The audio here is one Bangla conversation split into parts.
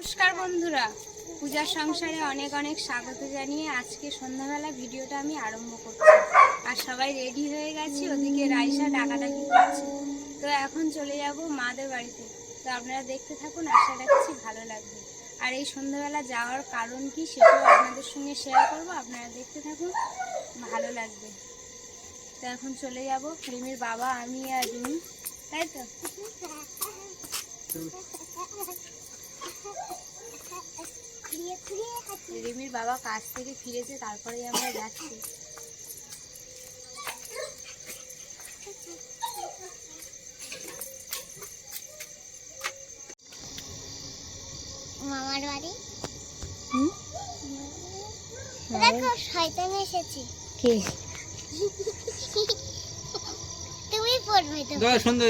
নমস্কার বন্ধুরা। পূজার সংসারে অনেক অনেক স্বাগত জানিয়ে আজকে সন্ধ্যাবেলা ভিডিওটা আমি আরম্ভ করছি। আর সবাই রেডি হয়ে গেছি, ওদিকে রাইসা ডাকাডাকি করছে তো এখন চলে যাব মাদের বাড়িতে। তো আপনারা দেখতে থাকুন, আশা রাখছি ভালো লাগবে। আর এই সন্ধ্যাবেলা যাওয়ার কারণ কি সেটাও আপনাদের সঙ্গে শেয়ার করব, আপনারা দেখতে থাকুন, ভালো লাগবে। তো এখন চলে যাব রিমির বাবা, আমি আর রিমি। তাই তো? রিমির বাবা কাজ থেকে ফিরেছে তারপরেই আমরা যাচ্ছি। মামার বাড়ি? হুম? দেখো শয়তান এসেছে। কে? তুমি পড়বে তো। সুন্দর।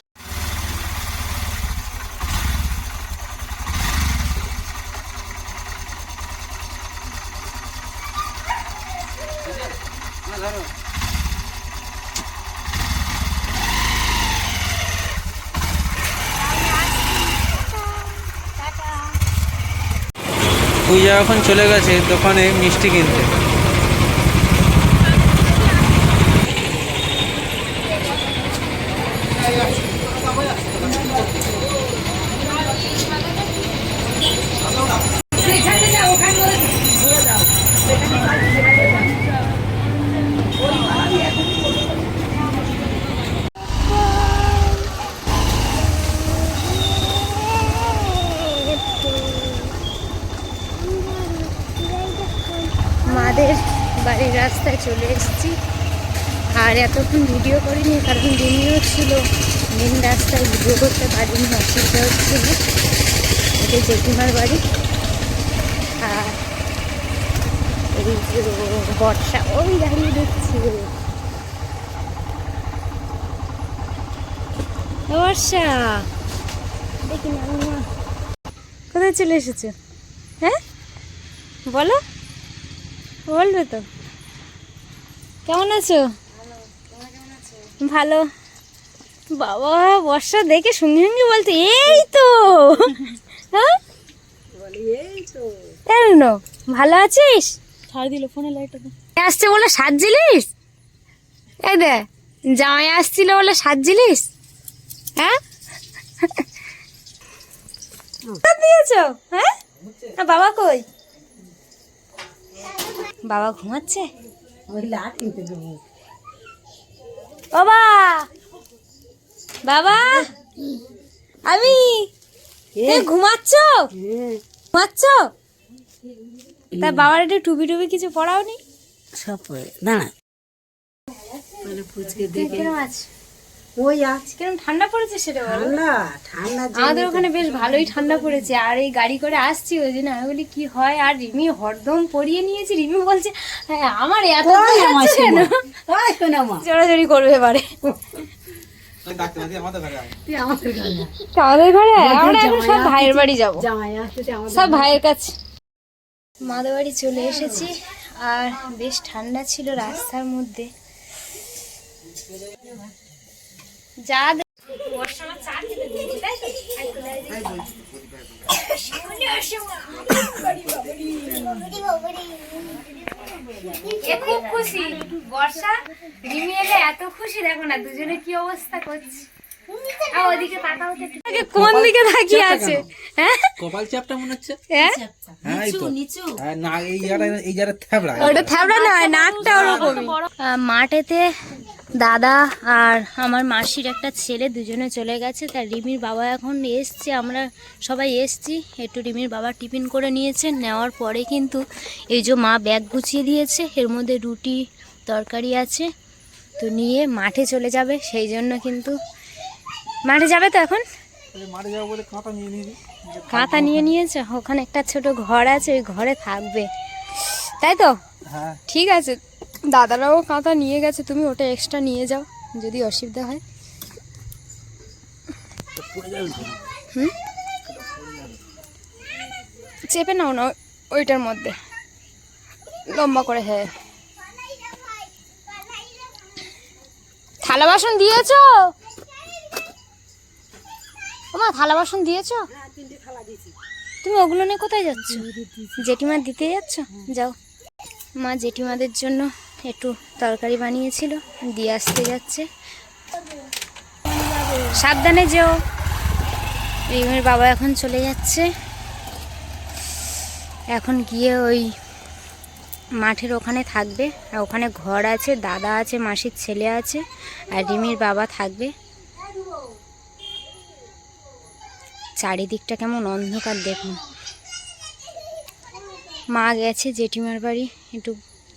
পূজা এখন চলে গেছে দোকানে মিষ্টি কিনতে। মাদের বাড়ির রাস্তায় চলে এসেছি। আর এতক্ষণ ভিডিও করিনি, কারণ দিনও ছিল। মেন রাস্তায় ভিডিও করতে পারিনি অসুবিধা হচ্ছিল এটা জেঠিমার বাড়ি। আর এই যে বর্ষা, ওই দাঁড়িয়ে দেখছি। বর্ষা, দেখি না কোথায় চলে এসেছ? হ্যাঁ? বলো। বলবে তো। কেমন আছো? ভালো। বাবা বর্ষা দেখে সঙ্গে সঙ্গে বলতে এই তো। হ্যাঁ? কেন ভালো আছিস? দিল ফোনে লাইটটা আসছে বলে সাজছিলিস? এই দে জামাই আসছিল বলে সাজছিলিস? হ্যাঁ? দিয়েছ হ্যাঁ? বাবা কই? বাবা ঘুমাচ্ছে? বাবা! বাবা! আমি! ঘুমাচ্ছ? ঘুমাচ্ছ? তা বাবার একটু টুপি টুপি কিছু পড়াওনি সব পড়ে দাঁড়া পুচকে দেখে ওই আছে কিরম ঠান্ডা পড়েছে সেটা বলো? ঠান্ডা ঠান্ডা আমাদের ওখানে বেশ ভালোই ঠান্ডা পড়েছে। আর এই গাড়ি করে আসছি ওই জন্য আমি বলি কি হয়? আর রিমি হরদম পরিয়ে নিয়েছি। রিমি বলছে হ্যাঁ আমার এত কেন? করবে এবারে। আমাদের ঘরে আমরা এখন সব ভাইয়ের বাড়ি যাব। সব ভাইয়ের কাছে। বাড়ি চলে এসেছি। আর বেশ ঠান্ডা ছিল রাস্তার মধ্যে। যা খুব খুশি। বর্ষা রিমি এলে এত খুশি দেখো না দুজনে কি অবস্থা করছে। কোন দিকে তাকিয়ে আছে? হ্যাঁ? কপাল চাপটা মনে হচ্ছে? হ্যাঁ? হ্যাঁ হ্যাঁ, না এই যারা এই যারা থ্যাবড়া। ওটা থাবড়া নয় নাকটা ওরকমই। মাঠেতে দাদা আর আমার মাসির একটা ছেলে দুজনে চলে গেছে তার রিমির বাবা এখন এসছে। আমরা সবাই এসছি একটু রিমির বাবা টিফিন করে নিয়েছে নেওয়ার পরে কিন্তু এই যে মা ব্যাগ গুছিয়ে দিয়েছে এর মধ্যে রুটি তরকারি আছে তো নিয়ে মাঠে চলে যাবে সেই জন্য কিন্তু মাঠে যাবে তো এখন? কাঁথা নিয়ে নিয়েছে ওখানে একটা ছোট ঘর আছে ওই ঘরে থাকবে। তাই তো? হ্যাঁ। ঠিক আছে দাদারাও কাঁথা নিয়ে গেছে, তুমি ওটা এক্সট্রা নিয়ে যাও, যদি অসুবিধা হয়। হুম? চেপে নাও না, ওইটার মধ্যে। লম্বা করে হ্যাঁ। থালা বাসন দিয়েছ? ওমা, থালা বাসন দিয়েছ? তুমি ওগুলো নিয়ে কোথায় যাচ্ছ? জেঠিমা দিতে যাচ্ছ? যাও। মা জেঠিমাদের জন্য একটু তরকারি বানিয়েছিল, দিয়ে আসতে যাচ্ছে। সাবধানে যেও। রিমির বাবা এখন চলে যাচ্ছে। এখন গিয়ে ওই মাঠের ওখানে থাকবে। আর ওখানে ঘর আছে, দাদা আছে, মাসির ছেলে আছে, আর রিমির বাবা থাকবে। চারিদিকটা কেমন অন্ধকার দেখুন। মা গেছে জেঠিমার বাড়ি, একটু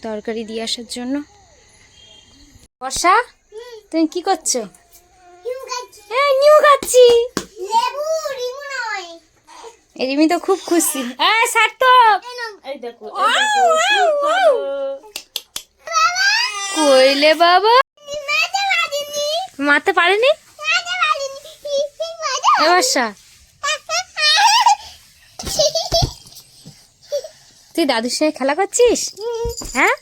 তরকারি দিয়ে আসার জন্য। বর্ষা তুমি কি করছ? হ্যাঁ নিউ খাচ্ছি। রিমু তো খুব খুশি। হ্যাঁ সার্থক কইলে বাবা। মারতে পারেনি? এ বর্ষা। তুই দাদুর সঙ্গে খেলা করছিস? হ্যাঁ?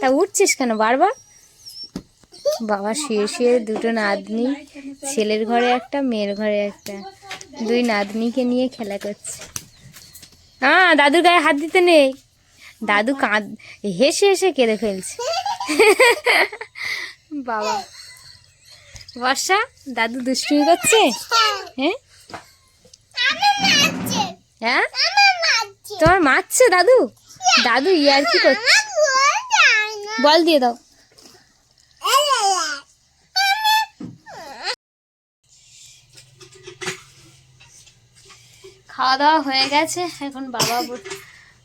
তা উঠছিস কেন বারবার? বাবা শুয়ে শুয়ে দুটো নাতনি ছেলের ঘরে একটা মেয়ের ঘরে একটা। দুই নাতনিকে নিয়ে খেলা করছে। হ্যাঁ দাদুর গায়ে হাত দিতে নেই। দাদু কাঁদ হেসে হেসে কেঁদে ফেলছে। বাবা। বর্ষা দাদু দুষ্টুমি করছে? হ্যাঁ? হ্যাঁ? তোমার মারছে দাদু? দাদু ইয়ার কি করছে? বল দিয়ে দাও। খাওয়া দাওয়া হয়ে গেছে। এখন বাবা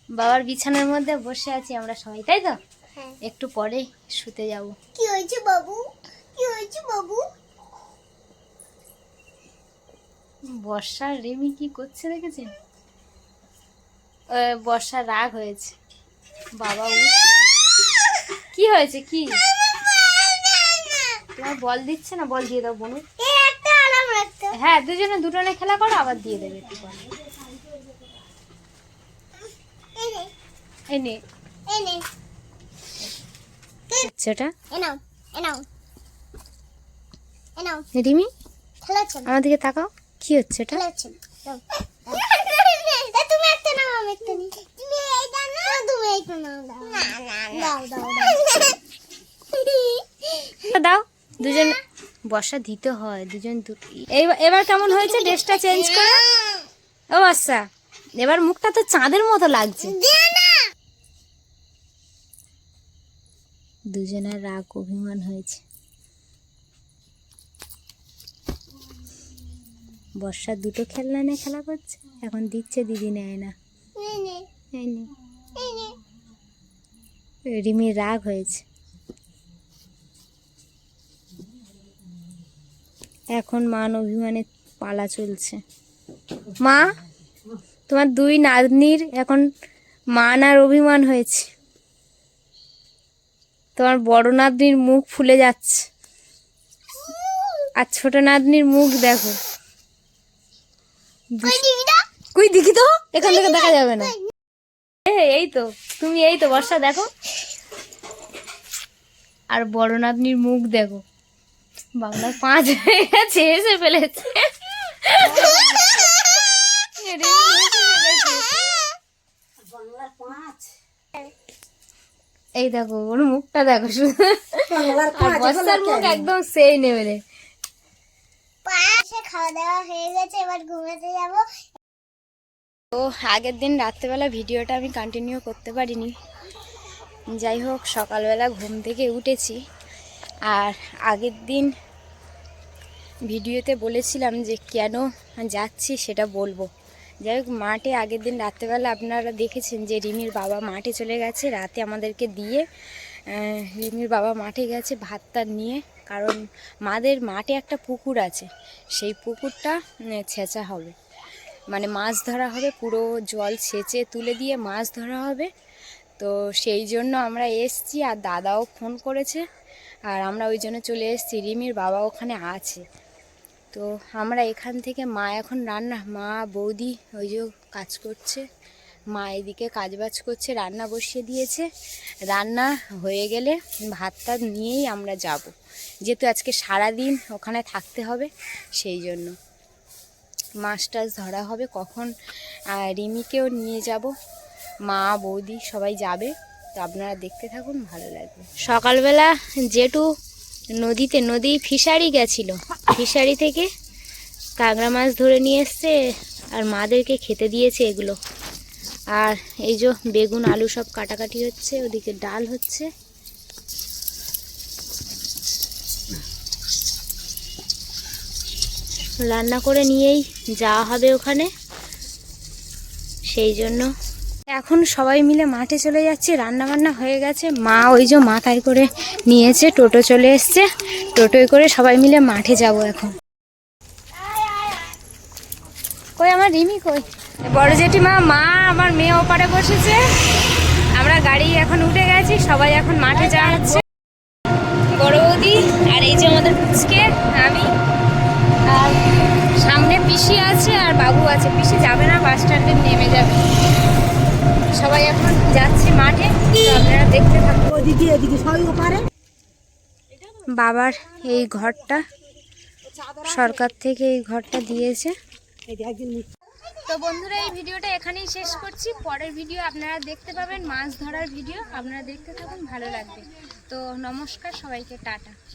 বাবার বিছানার মধ্যে বসে আছি আমরা সবাই তাই তো? হ্যাঁ। একটু পরে শুতে যাব। কি হয়েছে বাবু? কি হয়েছে বাবু? বর্ষার রেমি কি করছে দেখেছেন? বর্ষার রাগ হয়েছে। বাবা। কি হয়েছে কি? তোমার বল দিচ্ছে না? বল দিয়ে দাও বনু। হ্যাঁ দুজনে দুজনে খেলা করো আবার দিয়ে দেবে একটু পরে। এনে এই নে। এনে সেটা এনাও এনাও এনাও রিমি খেলাচ্ছেন আমার দিকে তাকাও। কি হচ্ছে এটা খেলাচ্ছেন দাও তা তুমি একটা নাও আমি একটা নিই তুমি এইটা নাও তুমি এইটা নাও দাও দুজন বর্ষা দিতে হয়, দুজন এবার কেমন হয়েছে? ড্রেসটা চেঞ্জ করো। ও আচ্ছা। এবার মুখটা তো চাঁদের মতো লাগছে। দুজনের রাগ, অভিমান হয়েছে। বর্ষা দুটো খেলনা নিয়ে খেলা করছে। এখন দিচ্ছে, দিদি নেয় না। এনে এই নে। এনে রিমির রাগ হয়েছে। এখন মান অভিমানে পালা চলছে। মা তোমার দুই নাতনির এখন মান আর অভিমান হয়েছে। তোমার বড় নাতনির মুখ ফুলে যাচ্ছে। আর ছোট নাতনির মুখ দেখো। কই দেখি তো? এখান থেকে দেখা যাবে না। এই তো তুমি এই তো বর্ষা দেখো। আর বড় নাতনির মুখ দেখো। বাংলার পাঁচ হয়ে গেছে এসে ফেলেছে। এই দেখো ওর মুখটা দেখো শুধু। বর্ষার মুখ একদম সেই নেবেলে পাশে খাওয়া দাওয়া হয়ে গেছে এবার ঘুমাতে যাব। তো আগের দিন রাত্রেবেলা ভিডিওটা আমি কন্টিনিউ করতে পারিনি। যাই হোক, সকালবেলা ঘুম থেকে উঠেছি। আর আগের দিন ভিডিওতে বলেছিলাম যে কেন যাচ্ছি সেটা বলব। যাই হোক, মাঠে আগের দিন রাত্রেবেলা আপনারা দেখেছেন যে রিমির বাবা মাঠে চলে গেছে। রাতে আমাদেরকে দিয়ে রিমির বাবা মাঠে গেছে ভাতটা নিয়ে। কারণ মাদের মাঠে একটা পুকুর আছে। সেই পুকুরটা ছেঁচা হবে। মানে মাছ ধরা হবে, পুরো জল ছেঁচে তুলে দিয়ে মাছ ধরা হবে। তো সেই জন্য আমরা এসছি আর দাদাও ফোন করেছে আর আমরা ওই জন্য চলে এসেছি। রিমির বাবা ওখানে আছে। তো আমরা এখান থেকে, মা এখন রান্না, মা, বৌদি ওই যে কাজ করছে। মা এদিকে কাজবাজ করছে, রান্না বসিয়ে দিয়েছে। রান্না হয়ে গেলে ভাতটা নিয়েই আমরা যাব। যেহেতু আজকে সারা দিন ওখানে থাকতে হবে, সেই জন্য। মাছ টাছ ধরা হবে, কখন? রিমিকেও নিয়ে যাব। মা, বৌদি সবাই যাবে, তো আপনারা দেখতে থাকুন, ভালো লাগবে। সকালবেলা জেঠু নদীতে, নদী ফিশারি গেছিল। ফিশারি থেকে কাঁকড়া মাছ ধরে নিয়ে এসছে, আর মাদেরকে খেতে দিয়েছে এগুলো। আর এই যে বেগুন, আলু সব কাটাকাটি হচ্ছে, ওদিকে ডাল হচ্ছে। রান্না করে নিয়েই যাওয়া হবে ওখানে। সেই জন্য এখন সবাই মিলে মাঠে চলে যাচ্ছে রান্না বান্না হয়ে গেছে। মা ওই যে মাথায় করে নিয়েছে, টোটো চলে এসছে। টোটোয় করে সবাই মিলে মাঠে যাব এখন। কই আমার রিমি কই? বড় জেঠিমা, মা আমার মেয়ে ওপারে বসেছে। আমরা গাড়ি এখন উঠে গেছি, সবাই এখন মাঠে যাওয়া হচ্ছে বাবু আছে পিসি যাবে না বাস স্ট্যান্ডে নেমে যাবে। সবাই এখন যাচ্ছে মাঠে আপনারা দেখতে থাকুন। ওদিকে এদিকে সবাই পারে বাবার এই ঘরটা সরকার থেকে এই ঘরটা দিয়েছে। তো বন্ধুরা এই ভিডিওটা এখানেই শেষ করছি। পরের ভিডিও আপনারা দেখতে পাবেন মাছ ধরার ভিডিও। আপনারা দেখতে থাকুন ভালো লাগবে। তো নমস্কার সবাইকে টাটা।